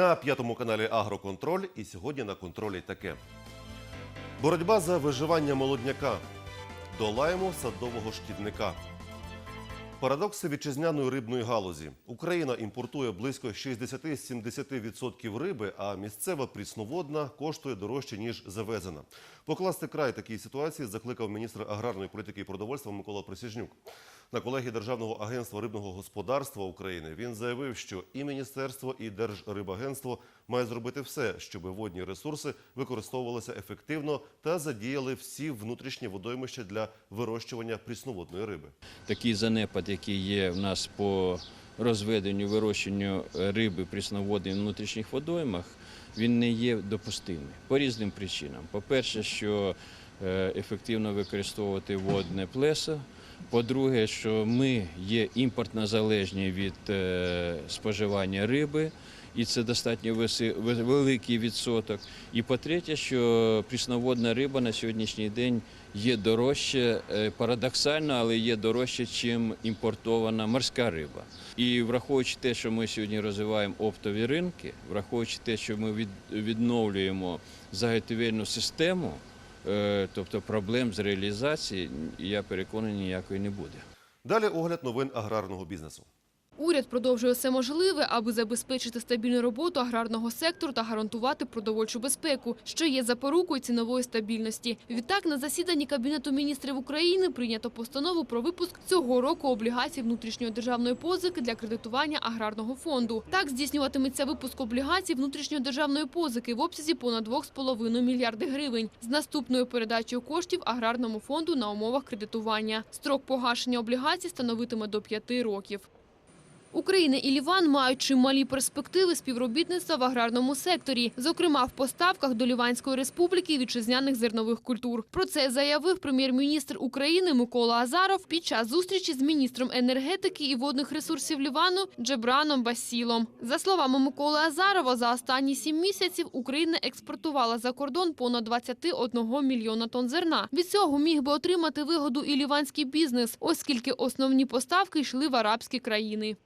На п'ятому каналі Агроконтроль і сьогодні на контролі таке. Боротьба за виживання молодняка. Долаємо садового шкідника. Парадокси вітчизняної рибної галузі. Україна імпортує близько 60-70% риби, а місцева прісноводна коштує дорожче, ніж завезена. Покласти край такій ситуації закликав міністр аграрної політики і продовольства Микола Присяжнюк. На колегії Державного агентства рибного господарства України він заявив, що і міністерство, і Держрибагентство має зробити все, щоб водні ресурси використовувалися ефективно та задіяли всі внутрішні водоймища для вирощування прісноводної риби. такий занепад, який є в нас по розведенню, вирощенню риби прісноводних в внутрішніх водоймах, він не є допустимий по різним причинам. По-перше, що е, ефективно використовувати водне плесо. По-друге, що ми є імпортно залежні від е, споживання риби, і це достатньо великий відсоток. І по-третє, що прісноводна риба на сьогоднішній день є дорожче, е, парадоксально, але є дорожче, ніж імпортована морська риба. І враховуючи те, що ми сьогодні розвиваємо оптові ринки, враховуючи те, що ми від- відновлюємо заготівельну систему, тобто проблем з реалізації, я переконаний, ніякої не буде. Далі огляд новин аграрного бізнесу. Уряд продовжує все можливе, аби забезпечити стабільну роботу аграрного сектору та гарантувати продовольчу безпеку, що є запорукою цінової стабільності. Відтак, на засіданні Кабінету міністрів України прийнято постанову про випуск цього року облігацій внутрішньої державної позики для кредитування аграрного фонду. Так здійснюватиметься випуск облігацій внутрішньої державної позики в обсязі понад 2,5 мільярди гривень з наступною передачею коштів аграрному фонду на умовах кредитування. Строк погашення облігацій становитиме до 5 років. Україна і Ліван мають чималі перспективи співробітництва в аграрному секторі, зокрема в поставках до Ліванської республіки вітчизняних зернових культур. Про це заявив прем'єр-міністр України Микола Азаров під час зустрічі з міністром енергетики і водних ресурсів Лівану Джебраном Басілом. За словами Миколи Азарова, за останні сім місяців Україна експортувала за кордон понад 21 мільйона тонн зерна. Від цього міг би отримати вигоду і ліванський бізнес, оскільки основні поставки йшли в арабські країни.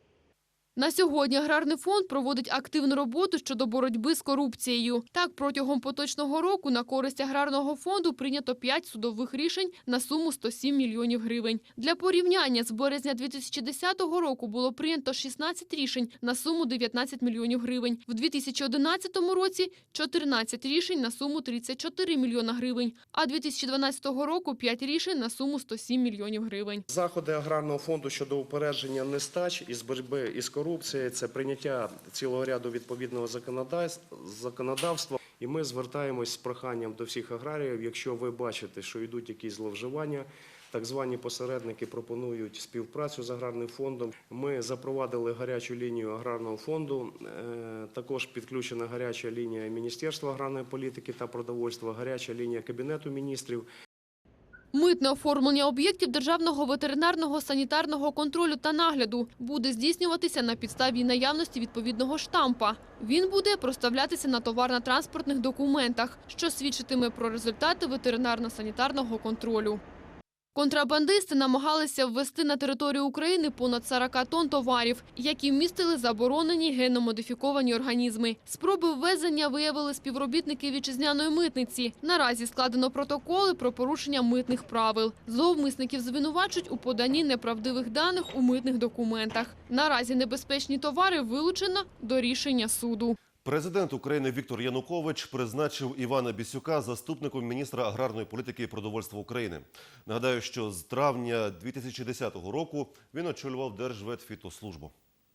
На сьогодні аграрний фонд проводить активну роботу щодо боротьби з корупцією. Так, протягом поточного року на користь аграрного фонду прийнято 5 судових рішень на суму 107 мільйонів гривень. Для порівняння з березня 2010 року було прийнято 16 рішень на суму 19 мільйонів гривень. В 2011 році 14 рішень на суму 34 мільйона гривень, а 2012 року 5 рішень на суму 107 мільйонів гривень. Заходи аграрного фонду щодо упередження нестач із боротьби із корупцією це прийняття цілого ряду відповідного законодавс- законодавства. І ми звертаємось з проханням до всіх аграріїв. Якщо ви бачите, що йдуть якісь зловживання, так звані посередники пропонують співпрацю з аграрним фондом. Ми запровадили гарячу лінію аграрного фонду. е, Також підключена гаряча лінія Міністерства аграрної політики та продовольства, гаряча лінія Кабінету міністрів. Митне оформлення об'єктів державного ветеринарного санітарного контролю та нагляду буде здійснюватися на підставі наявності відповідного штампа. Він буде проставлятися на товарно-транспортних документах, що свідчитиме про результати ветеринарно-санітарного контролю. Контрабандисти намагалися ввести на територію України понад 40 тонн товарів, які містили заборонені генномодифіковані організми. Спроби ввезення виявили співробітники вітчизняної митниці. Наразі складено протоколи про порушення митних правил. Зловмисників звинувачують у поданні неправдивих даних у митних документах. Наразі небезпечні товари вилучено до рішення суду. Президент України Віктор Янукович призначив Івана Бісюка заступником міністра аграрної політики і продовольства України. Нагадаю, що з травня 2010 року він очолював Держветфітослужбу.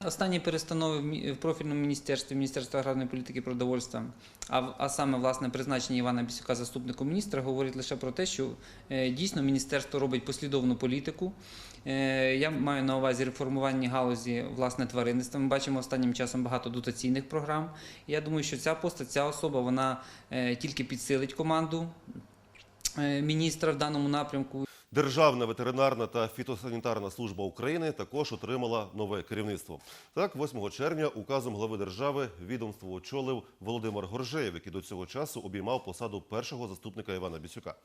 Останні перестанови в профільному міністерстві, Міністерства аграрної політики і продовольства, а, а саме власне призначення Івана Бісюка заступником міністра, говорить лише про те, що е, дійсно міністерство робить послідовну політику. Е, я маю на увазі реформування галузі власне тваринництва. Ми бачимо останнім часом багато дотаційних програм. Я думаю, що ця постать, ця особа, вона е, тільки підсилить команду міністра в даному напрямку. Державна ветеринарна та фітосанітарна служба України також отримала нове керівництво. Так, 8 червня указом глави держави відомство очолив Володимир Горжеєв, який до цього часу обіймав посаду першого заступника Івана Бісюка.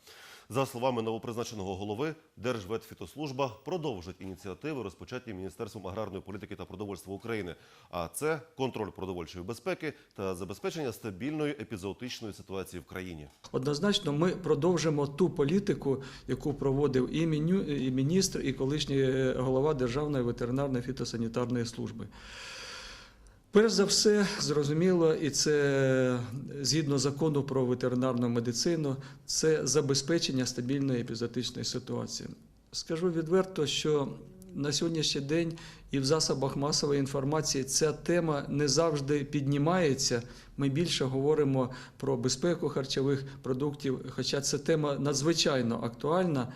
За словами новопризначеного голови, Держветфітослужба продовжить ініціативи, розпочаті Міністерством аграрної політики та продовольства України. А це контроль продовольчої безпеки та забезпечення стабільної епізоотичної ситуації в країні. Однозначно, ми продовжимо ту політику, яку проводив меню, і міністр, і колишній е, голова Державної ветеринарної фітосанітарної служби. Перш за все, зрозуміло, і це згідно закону про ветеринарну медицину, це забезпечення стабільної епізотичної ситуації. Скажу відверто, що на сьогоднішній день і в засобах масової інформації ця тема не завжди піднімається. Ми більше говоримо про безпеку харчових продуктів, хоча ця тема надзвичайно актуальна.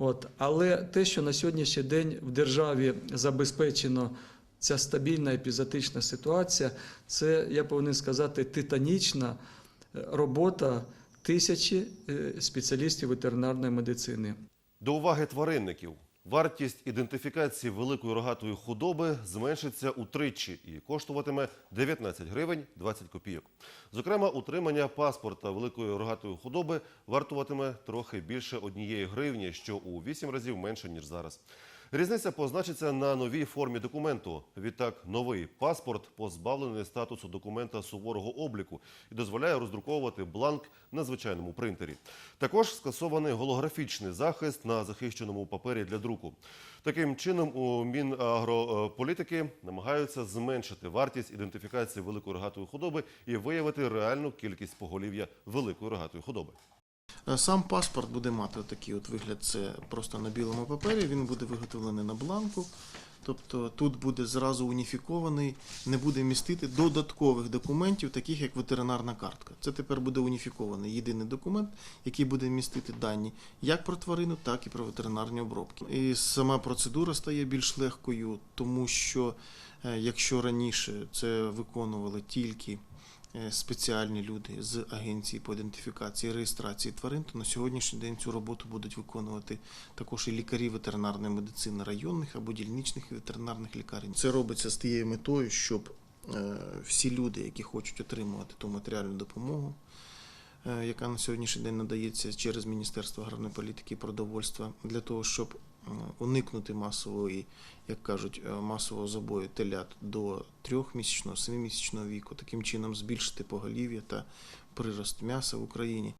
От, але те, що на сьогоднішній день в державі забезпечено ця стабільна епізотична ситуація, це, я повинен сказати, титанічна е, робота тисячі е, спеціалістів ветеринарної медицини. До уваги тваринників. Вартість ідентифікації великої рогатої худоби зменшиться утричі і коштуватиме 19 гривень 20 копійок. Зокрема, утримання паспорта великої рогатої худоби вартуватиме трохи більше однієї гривні, що у 8 разів менше ніж зараз. Різниця позначиться на новій формі документу. Відтак, новий паспорт позбавлений статусу документа суворого обліку і дозволяє роздруковувати бланк на звичайному принтері. Також скасований голографічний захист на захищеному папері для друку. Таким чином, у Мінагрополітики намагаються зменшити вартість ідентифікації великої рогатої худоби і виявити реальну кількість поголів'я великої рогатої худоби. Е, Сам паспорт буде мати такий от вигляд, це просто на білому папері, він буде виготовлений на бланку. Тобто тут буде зразу уніфікований, не буде містити додаткових документів, таких як ветеринарна картка. Це тепер буде уніфікований єдиний документ, який буде містити дані як про тварину, так і про ветеринарні обробки. І сама процедура стає більш легкою, тому що е, якщо раніше це виконували тільки спеціальні люди з агенції по ідентифікації і реєстрації тварин, то на сьогоднішній день цю роботу будуть виконувати також і лікарі ветеринарної медицини районних або дільничних ветеринарних лікарень. Це робиться з тією метою, щоб е, всі люди, які хочуть отримувати ту матеріальну допомогу, е, яка на сьогоднішній день надається через Міністерство аграрної політики і продовольства, для того, щоб е, уникнути масової, як кажуть, е, масового забою телят до трьохмісячного, семимісячного віку, таким чином збільшити поголів'я та прирост м'яса в Україні.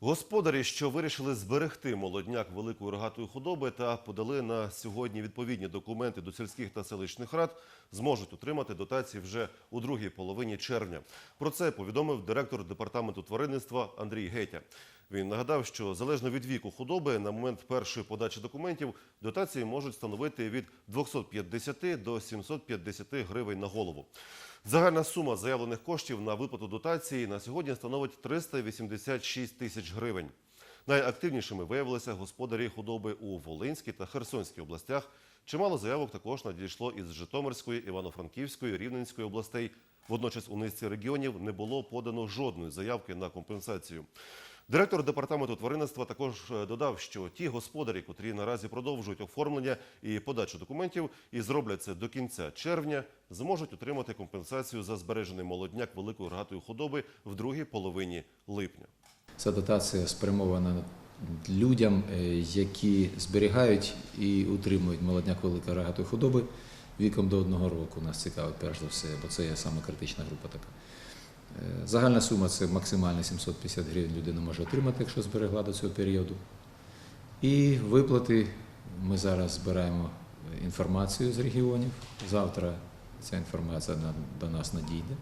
Господарі, що вирішили зберегти молодняк великої рогатої худоби та подали на сьогодні відповідні документи до сільських та селищних рад, зможуть отримати дотації вже у другій половині червня. Про це повідомив директор департаменту тваринництва Андрій Гетя. Він нагадав, що залежно від віку худоби на момент першої подачі документів дотації можуть становити від 250 до 750 гривень на голову. Загальна сума заявлених коштів на виплату дотації на сьогодні становить 386 тисяч гривень. Найактивнішими виявилися господарі худоби у Волинській та Херсонській областях. Чимало заявок також надійшло із Житомирської, Івано-Франківської, Рівненської областей. Водночас у низці регіонів не було подано жодної заявки на компенсацію. Директор департаменту тваринництва також е, додав, що ті господарі, котрі наразі продовжують оформлення і подачу документів і зроблять це до кінця червня, зможуть отримати компенсацію за збережений молодняк великої рогатої худоби в другій половині липня. Ця дотація спрямована людям, е, які зберігають і утримують молодняк великої рогатої худоби віком до одного року. Нас цікавить перш за все, бо це є саме критична група така. Е, Загальна сума це максимально 750 гривень людина може отримати, якщо зберегла до цього періоду. І виплати ми зараз збираємо інформацію з регіонів. Завтра ця інформація до нас надійде.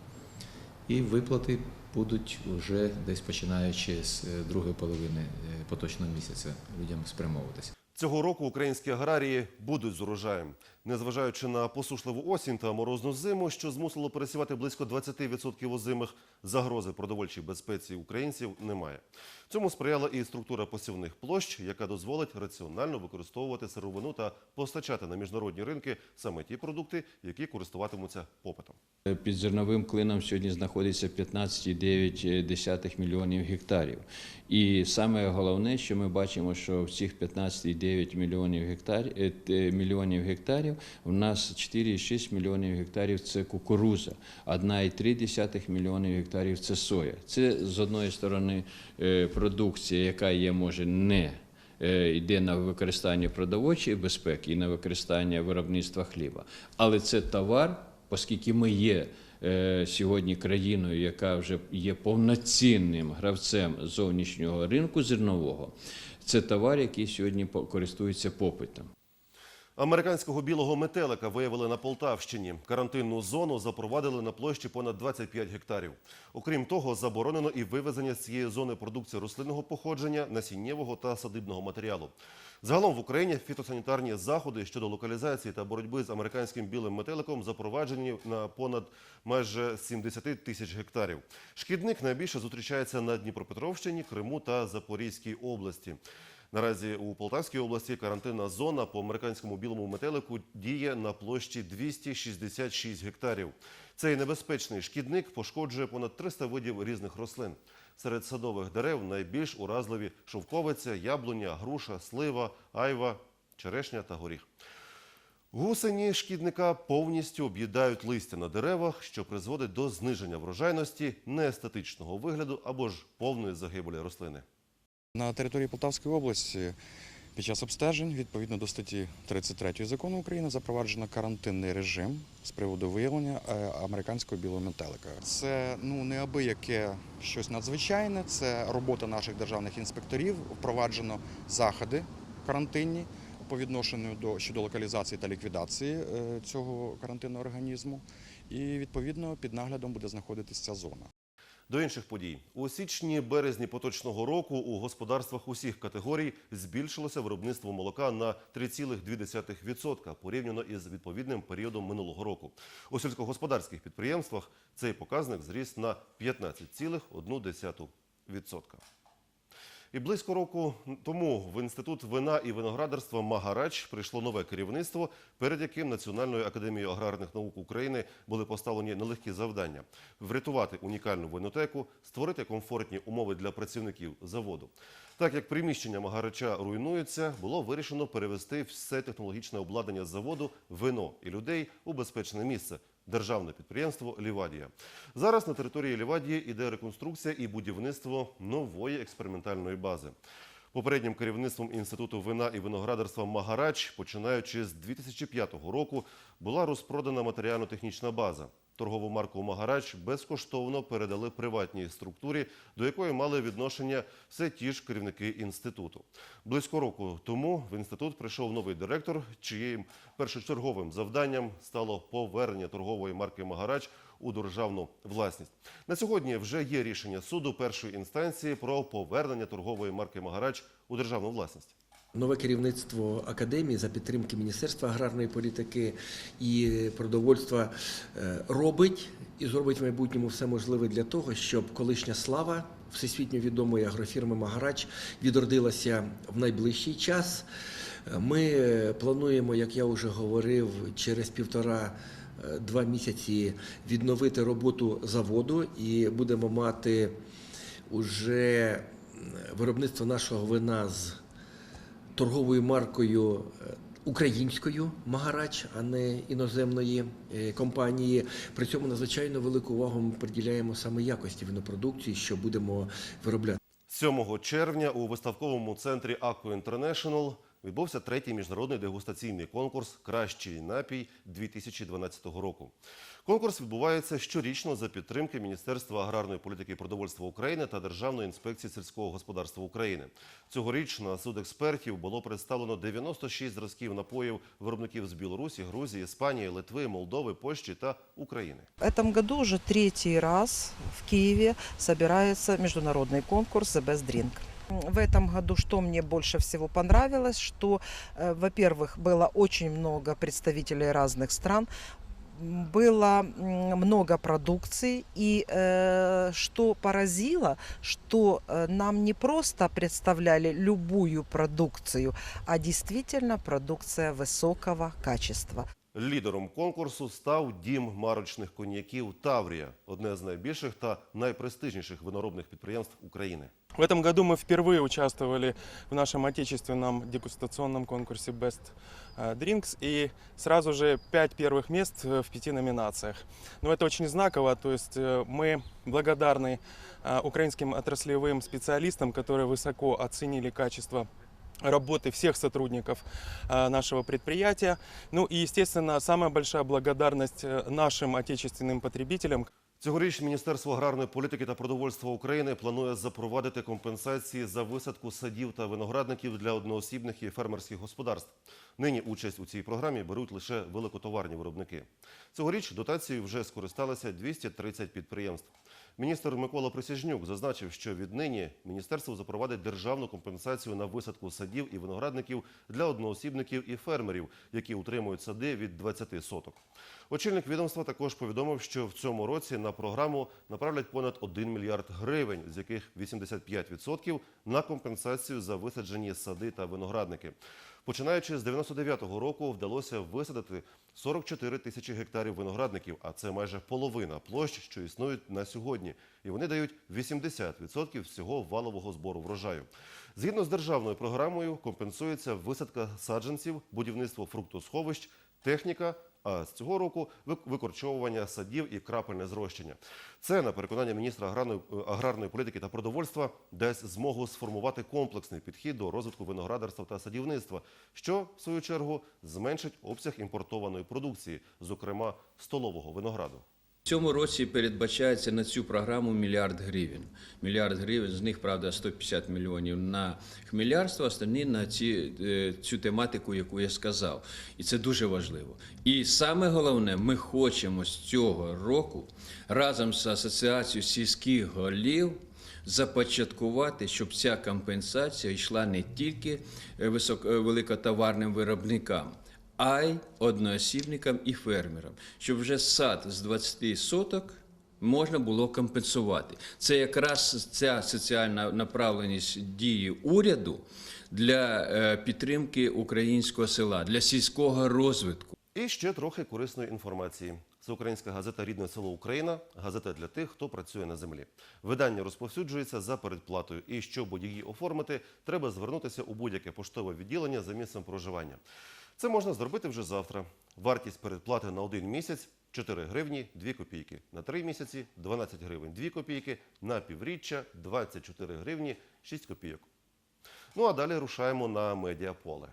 І виплати будуть вже десь починаючи з е, другої половини е, поточного місяця людям спрямовуватися. Цього року українські аграрії будуть з урожаєм. Незважаючи на посушливу осінь та морозну зиму, що змусило пересівати близько 20% озимих, загрози продовольчій безпеці українців немає. Цьому сприяла і структура посівних площ, яка дозволить раціонально використовувати сировину та постачати на міжнародні ринки саме ті продукти, які користуватимуться попитом. Під зерновим клином сьогодні знаходиться 15,9 мільйонів гектарів. І саме головне, що ми бачимо, що в цих 15,9 мільйонів гектарів, е, мільйонів гектарів у нас 4,6 мільйонів гектарів це кукуруза, 1,3 мільйонів гектарів це соя. Це з одної сторони е, продукція, яка є може не е, йде на використання продовольчої безпеки і на використання виробництва хліба. Але це товар, оскільки ми є е, сьогодні країною, яка вже є повноцінним гравцем зовнішнього ринку зернового, це товар, який сьогодні користується попитом. Американського білого метелика виявили на Полтавщині. Карантинну зону запровадили на площі понад 25 гектарів. Окрім того, заборонено і вивезення з цієї зони продукції рослинного походження, насіннєвого та садибного матеріалу. Загалом в Україні фітосанітарні заходи щодо локалізації та боротьби з американським білим метеликом запроваджені на понад майже 70 тисяч гектарів. Шкідник найбільше зустрічається на Дніпропетровщині, Криму та Запорізькій області. Наразі у Полтавській області карантинна зона по американському білому метелику діє на площі 266 гектарів. Цей небезпечний шкідник пошкоджує понад 300 видів різних рослин. Серед садових дерев найбільш уразливі шовковиця, яблуня, груша, слива, айва, черешня та горіх. Гусені шкідника повністю об'їдають листя на деревах, що призводить до зниження врожайності, неестетичного вигляду або ж повної загибелі рослини. На території Полтавської області під час обстежень, відповідно до статті 33 закону України, запроваджено карантинний режим з приводу виявлення е, американського білого метелика. Це ну неабияке щось надзвичайне. Це робота наших державних інспекторів. Впроваджено заходи карантинні по відношенню до щодо локалізації та ліквідації е, цього карантинного організму. І відповідно під наглядом буде знаходитися ця зона. До інших подій у січні-березні поточного року у господарствах усіх категорій збільшилося виробництво молока на 3,2% порівняно із відповідним періодом минулого року. У сільськогосподарських підприємствах цей показник зріс на 15,1%. І близько року тому в інститут вина і виноградарства Магарач прийшло нове керівництво, перед яким Національною академією аграрних наук України були поставлені нелегкі завдання: врятувати унікальну винотеку, створити комфортні умови для працівників заводу. Так як приміщення Магарача руйнуються, було вирішено перевести все технологічне обладнання заводу, вино і людей у безпечне місце. Державне підприємство Лівадія. Зараз на території Лівадії іде реконструкція і будівництво нової експериментальної бази. Попереднім керівництвом інституту вина і виноградарства Магарач, починаючи з 2005 року, була розпродана матеріально-технічна база. Торгову марку Магарач безкоштовно передали приватній структурі, до якої мали відношення все ті ж керівники інституту. Близько року тому в інститут прийшов новий директор, чиїм першочерговим завданням стало повернення торгової марки Магарач у державну власність. На сьогодні вже є рішення суду першої інстанції про повернення торгової марки Магарач у державну власність. Нове керівництво академії за підтримки Міністерства аграрної політики і продовольства е, робить і зробить в майбутньому все можливе для того, щоб колишня слава всесвітньо відомої агрофірми Магарач відродилася в найближчий час. Ми плануємо, як я вже говорив, через півтора. Е, Два місяці відновити роботу заводу і будемо мати уже виробництво нашого вина з торговою маркою е, українською Магарач, а не іноземної е, компанії. При цьому надзвичайно велику увагу ми приділяємо саме якості винопродукції, що будемо виробляти. 7 червня у виставковому центрі Aqua International відбувся третій міжнародний дегустаційний конкурс Кращий напій 2012 року. Конкурс відбувається щорічно за підтримки Міністерства аграрної політики і продовольства України та Державної інспекції сільського господарства України. Цьогоріч на суд експертів було представлено 96 зразків напоїв виробників з Білорусі, Грузії, Іспанії, Литви, Молдови, Польщі та України. В этом году уже третий раз в Киеве собирается международный конкурс The Best Drink В этом году что мне больше всего понравилось, что, э, во-первых, было очень много представителей разных стран, м, было м, много продукции, и э, что поразило, что э, нам не просто представляли любую продукцию, а действительно продукция высокого качества. Лідером конкурсу став дім марочних коньяків Таврія, одне з найбільших та найпрестижніших виноробних підприємств України. В этом году мы впервые участвовали в нашем отечественном дегустационном конкурсе Best э, Drinks и сразу же пять первых мест э, в пяти номинациях. Но это очень знаково, то есть э, мы благодарны э, украинским отраслевым специалистам, которые высоко оценили качество работы всех сотрудников э, нашего предприятия. Ну и, естественно, самая большая благодарность э, нашим отечественным потребителям, Цьогоріч Міністерство аграрної політики та продовольства України планує запровадити компенсації за висадку садів та виноградників для одноосібних і фермерських господарств. Нині участь у цій програмі беруть лише великотоварні виробники. Цьогоріч дотацією вже скористалися 230 підприємств. Міністр Микола Присяжнюк зазначив, що віднині міністерство запровадить державну компенсацію на висадку садів і виноградників для одноосібників і фермерів, які утримують сади від 20 соток. Очільник відомства також повідомив, що в цьому році на програму направлять понад 1 мільярд гривень, з яких 85% на компенсацію за висаджені сади та виноградники. Починаючи з 99-го року вдалося висадити 44 тисячі гектарів виноградників, а це майже половина площ, що існують на сьогодні. І вони дають 80% всього валового збору врожаю. Згідно з державною програмою компенсується висадка саджанців, будівництво фруктосховищ, техніка, а з цього року вик- викорчовування садів і крапельне зрощення. Це, на переконання міністра аграрної, е, аграрної політики та продовольства, дасть змогу сформувати комплексний підхід до розвитку виноградарства та садівництва, що, в свою чергу, зменшить обсяг імпортованої продукції, зокрема столового винограду. В цьому році передбачається на цю програму мільярд гривень. Мільярд гривень, з них, правда, 150 мільйонів на хмелярство, остальні на ці, е, цю тематику, яку я сказав. І це дуже важливо. І саме головне, ми хочемо з цього року разом з Асоціацією сільських голів започаткувати, щоб ця компенсація йшла не тільки е, е, великотоварним виробникам, а й одноосібникам і фермерам, щоб вже сад з 20 соток можна було компенсувати. Це якраз ця соціальна направленість дії уряду для е, підтримки українського села, для сільського розвитку. І ще трохи корисної інформації. Це українська газета Рідне село Україна, газета для тих, хто працює на землі. Видання розповсюджується за передплатою. І щоб її оформити, треба звернутися у будь-яке поштове відділення за місцем проживання. Це можна зробити вже завтра. Вартість передплати на один місяць 4 гривні 2 копійки. На 3 місяці 12 гривень 2 копійки. На півріччя 24 гривні 6 копійок. Ну а далі рушаємо на медіаполе.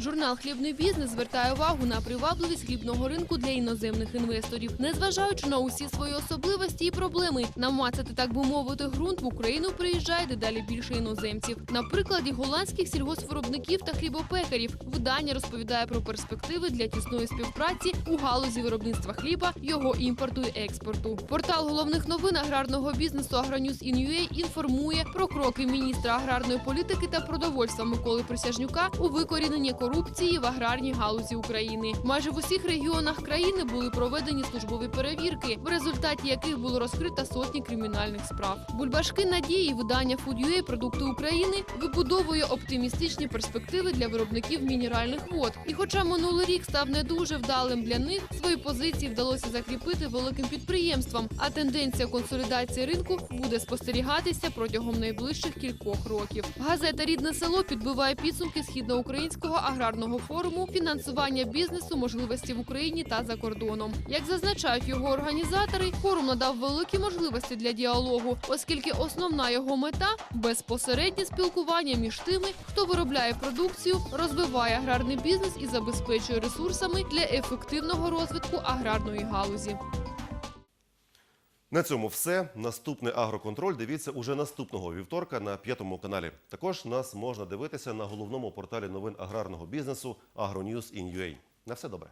Журнал Хлібний бізнес звертає увагу на привабливість хлібного ринку для іноземних інвесторів, незважаючи на усі свої особливості і проблеми. Намацати, так би мовити, ґрунт в Україну приїжджає дедалі більше іноземців. На прикладі голландських сільгоспвиробників та хлібопекарів видання розповідає про перспективи для тісної співпраці у галузі виробництва хліба, його імпорту і експорту. Портал головних новин аграрного бізнесу Agronewс.in.ua інформує про кроки міністра аграрної політики та продовольства Миколи Присяжнюка у викоріненні корупції в аграрній галузі України. Майже в усіх регіонах країни були проведені службові перевірки, в результаті яких було розкрито сотні кримінальних справ. Бульбашки надії видання Food.ua продукти України вибудовує оптимістичні перспективи для виробників мінеральних вод. І хоча минулий рік став не дуже вдалим для них, свої позиції вдалося закріпити великим підприємствам. А тенденція консолідації ринку буде спостерігатися протягом найближчих кількох років. Газета Рідне село підбиває підсумки східноукраїнського аграрного форуму фінансування бізнесу, можливості в Україні та за кордоном. Як зазначають його організатори, форум надав великі можливості для діалогу, оскільки основна його мета безпосереднє спілкування між тими, хто виробляє продукцію, розвиває аграрний бізнес і забезпечує ресурсами для ефективного розвитку аграрної галузі. На цьому все. Наступний агроконтроль дивіться уже наступного вівторка на п'ятому каналі. Також нас можна дивитися на головному порталі новин аграрного бізнесу AgroNews.in.ua. На все добре.